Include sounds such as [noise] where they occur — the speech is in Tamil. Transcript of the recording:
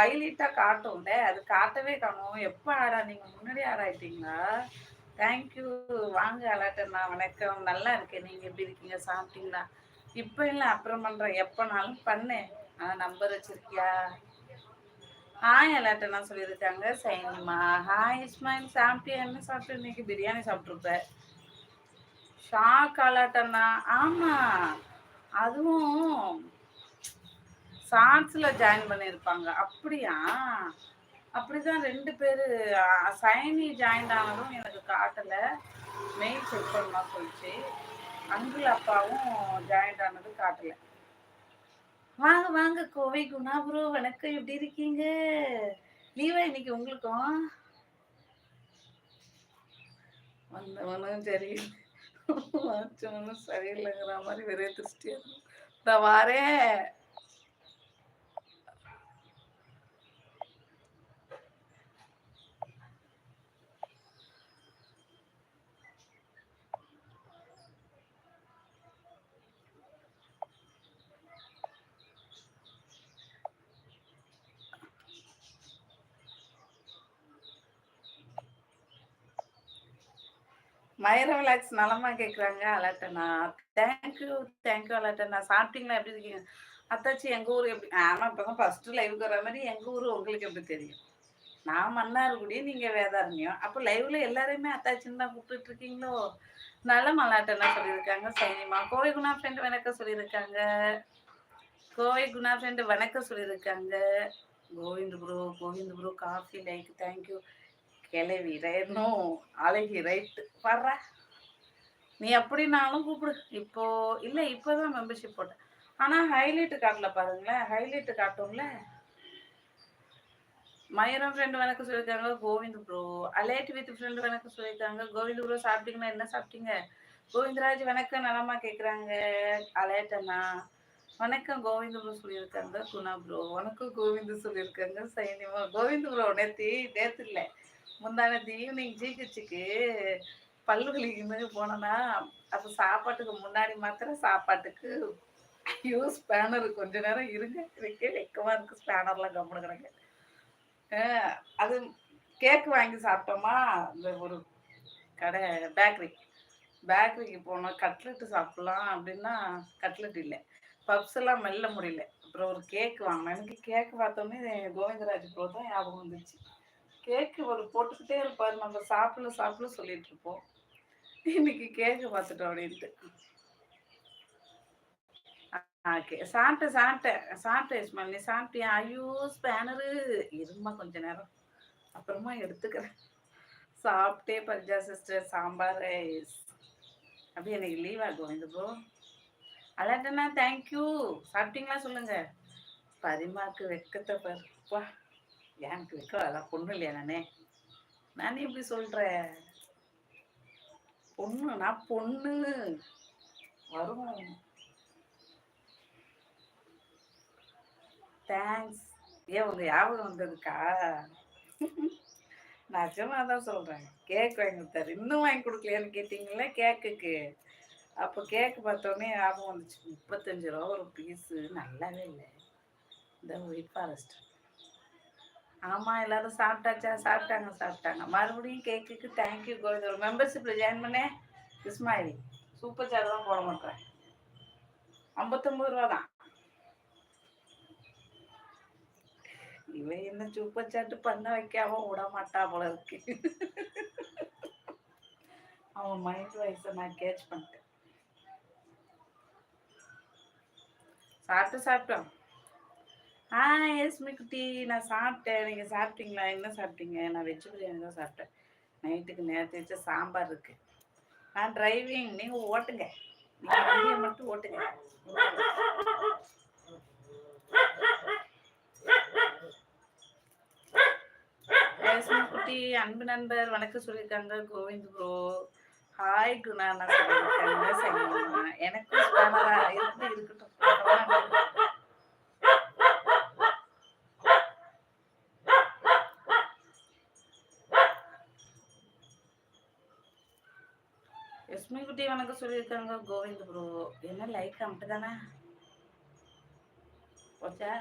ஹைலைட்டாக காட்டும்ல அது காட்டவே காணும். எப்போ ஆடா நீங்கள் முன்னாடி ஆடாயிட்டீங்களா தேங்க்யூ வாங்க அலாட்டண்ணா வணக்கம். நல்லா இருக்கேன். நீங்கள் எப்படி இருக்கீங்க? சாப்பிட்டீங்களா? இப்போ இல்லை அப்புறம் பண்ணுறேன் எப்போனாலும் பண்ணேன். ஆனால் நம்பர் வச்சிருக்கியா? ஹாய் அலாட்டண்ணா சொல்லியிருக்காங்க. சைனிமா ஹாய் இஸ்மாயில். சாப்பிட்டியா? என்ன சாப்பிட்டு? இன்னைக்கு பிரியாணி சாப்பிட்ருப்ப ஷாக் அலாட்டண்ணா. ஆமாம் அதுவும் சான்ஸில் ஜாயின் பண்ணியிருப்பாங்க அப்படியா? அப்படிதான் ரெண்டு பேர் சைனி ஜாயின் ஆனதும் எனக்கு காட்டலை. மெயில் செக் பண்ணா சொல்லிச்சு அங்கிள் அப்பாவும் ஜாயின் ஆனது காட்டலை. வாங்க வாங்க கோவை குணா ப்ரோ வணக்கம். எப்படி இருக்கீங்க? லீவா இன்னைக்கு உங்களுக்கும்? வந்தவனும் சரி வச்சவனும் சரியில்லைங்கிற மாதிரி வெறிய திருஷ்டியா நான் வாரேன் மயிர விளாக்ஸ் நலமா கேக்குறாங்க. அலட்டனா தேங்க்யூ தேங்க்யூ அலட்டனா சாப்பிட்டீங்களா? எப்படி இருக்கீங்க? அத்தாச்சி எங்க ஊர் எப்படி? ஆமா இப்பதான் ஃபர்ஸ்ட் லைவுக்கு வர மாதிரி எங்க ஊர் உங்களுக்கு எப்படி தெரியும்? நான் மன்னார்குடி நீங்க வேதாரண்யம். அப்போ லைவ்ல எல்லாரையுமே அத்தாச்சின்னு தான் கூப்பிட்டு இருக்கீங்களோ? நல்ல மலாட்டனா சொல்லியிருக்காங்க. சைனிமா கோவை குணா ஃப்ரெண்ட் வணக்கம் சொல்லியிருக்காங்க. கோவை குணா ஃப்ரெண்டு வணக்கம் சொல்லியிருக்காங்க. Govind bro Govind bro coffee like thank you கிளவி ரைட்னும் அழகி ரைட்டு. வர்ற. நீ அப்படின்னாலும் கூப்பிடு. இப்போ இல்லை இப்போதான் மெம்பர்ஷிப் போட்டேன். ஆனால் ஹைலைட்டு காட்டல பாருங்களேன். ஹைலைட்டு காட்டும்ல. மயூரம் ஃப்ரெண்டு வணக்கம் சொல்லியிருக்காங்க. கோவிந்த் ப்ரோ அலேட் வித் ஃப்ரெண்டு வணக்கம் சொல்லியிருக்காங்க. கோவிந்த் ப்ரோ சாப்பிட்டீங்கன்னா என்ன சாப்பிட்டீங்க? கோவிந்தராஜ் வணக்கம் நலமா கேட்குறாங்க அலேட் அண்ணா வணக்கம் கோவிந்த ப்ரோ சொல்லியிருக்காங்க குணா ப்ரோ. வணக்கம் கோவிந்த் சொல்லியிருக்காங்க சைனிமா. கோவிந்த ப்ரோ நேத்தி நேத்து இல்லை. முந்தானத்து ஈவினிங் ஜிஹெச்சுக்கு பல்லு வலிக்குன்னு போனோன்னா அப்போ சாப்பாட்டுக்கு முன்னாடி மாத்திரம் சாப்பாட்டுக்கு யூஸ் ஸ்பேனர் கொஞ்ச நேரம் இருங்க. வைக்க வெக்கமாக இருக்கு ஸ்பேனர்லாம் கம்முனு கிடக்கு. அது கேக் வாங்கி சாப்பிட்டோமா? இந்த ஒரு கடை பேக்கரி பேக்கரிக்கு போனோம். கட்லெட்டு சாப்பிட்லாம் அப்படின்னா கட்லெட் இல்லை. பப்ஸ் எல்லாம் மெல்ல முடியல. அப்புறம் ஒரு கேக் வாங்கினேன். எனக்கு கேக் பார்த்தோன்னே கோவிந்தராஜ் ப்ரோ தான் ஞாபகம் வந்துச்சு. கேக்கு ஒரு போட்டுக்கிட்டே இருப்பாரு. நம்ம சாப்பிடல சாப்பிடல சொல்லிட்டு இருப்போம். இன்னைக்கு கேக்கு பார்த்துட்டோம் அப்படின்ட்டு. ஓகே சாப்பிட்டேன் சாப்பிட்டேன். சாப்பிட்டேன் இஸ்மாயில். நீ சாப்பிட்டியா? ஐயோ ஸ்பேனரு இருமா கொஞ்ச நேரம். அப்புறமா எடுத்துக்கிறேன். சாப்பிட்டே பஞ்சா சிஸ்டர் சாம்பார் ரைஸ் அப்படி எனக்கு லீவ் ஆகும் இந்த ப்ரோ அலாட்டண்ணா தேங்க்யூ சாப்பிட்டீங்களா சொல்லுங்க. பரிமாக்கு வெக்கத்தை பருப்பா எனக்கு வைக்க அதெல்லாம் பொண்ணு இல்லையா நானே? நானே இப்படி சொல்றேன் பொண்ணு நான் பொண்ணு. வரும் தேங்க்ஸ் ஏன் உங்க ஞாபகம் வந்ததுக்கா? நிஜமா தான் சொல்றேன். கேக் வாங்கி கொடுத்தாரு. இன்னும் வாங்கி கொடுக்கலையான்னு கேட்டீங்களே கேக்குக்கு. அப்போ கேக் பார்த்தோன்னே ஞாபகம் வந்துச்சு. முப்பத்தஞ்சு ரூபா ஒரு பீஸு நல்லாவே இல்லை. இந்த ஒயிட் ஃபாரஸ்ட் ஆமாம் எல்லாரும் சாப்பிட்டாச்சா? சாப்பிட்டாங்க சாப்பிட்டாங்க. மறுபடியும் கேக்குக்கு தேங்க்யூ கோவிந்த் மெம்பர்ஷிப்பில் ஜாயின் பண்ணேன் இஸ்மாயில் சூப்பர் சாட் தான் போட மாட்டேன். ஐம்பத்தொம்பது ரூபா தான். இவன் என்ன சூப்பர் சாட்டு பண்ண வைக்காம விட மாட்டா போல இருக்கு. [laughs] அவன் மைண்ட் வாய்ஸை நான் கேட்ச் பண்ணிட்டேன். சாப்பிட்டு சாப்பிட்டோம் ஆ எஸ்மி குட்டி நான் சாப்பிட்டேன். நீங்கள் சாப்பிட்டீங்களா? என்ன சாப்பிட்டீங்க? நான் வெஜ் பிரியாணி தான் சாப்பிட்டேன். நைட்டுக்கு நேரத்தை வச்ச சாம்பார் இருக்கு. நான் டிரைவிங் நீங்கள் ஓட்டுங்க. நீங்கள் வண்டியை மட்டும் ஓட்டுங்க. எஸ்மி குட்டி அன்பு நண்பர் வணக்கம் சொல்லியிருக்காங்க. கோவிந்த் ப்ரோ ஹாய் குணா நான் சொல்லியிருக்காங்க எனக்கும் இருந்து இருக்கட்டும். எஸ்மி குட்டி வணக்கம் சொல்லியிருக்காங்க கோவிந்த் ப்ரோ என்ன லைக் அம்பிட்டு தானே போச்சா?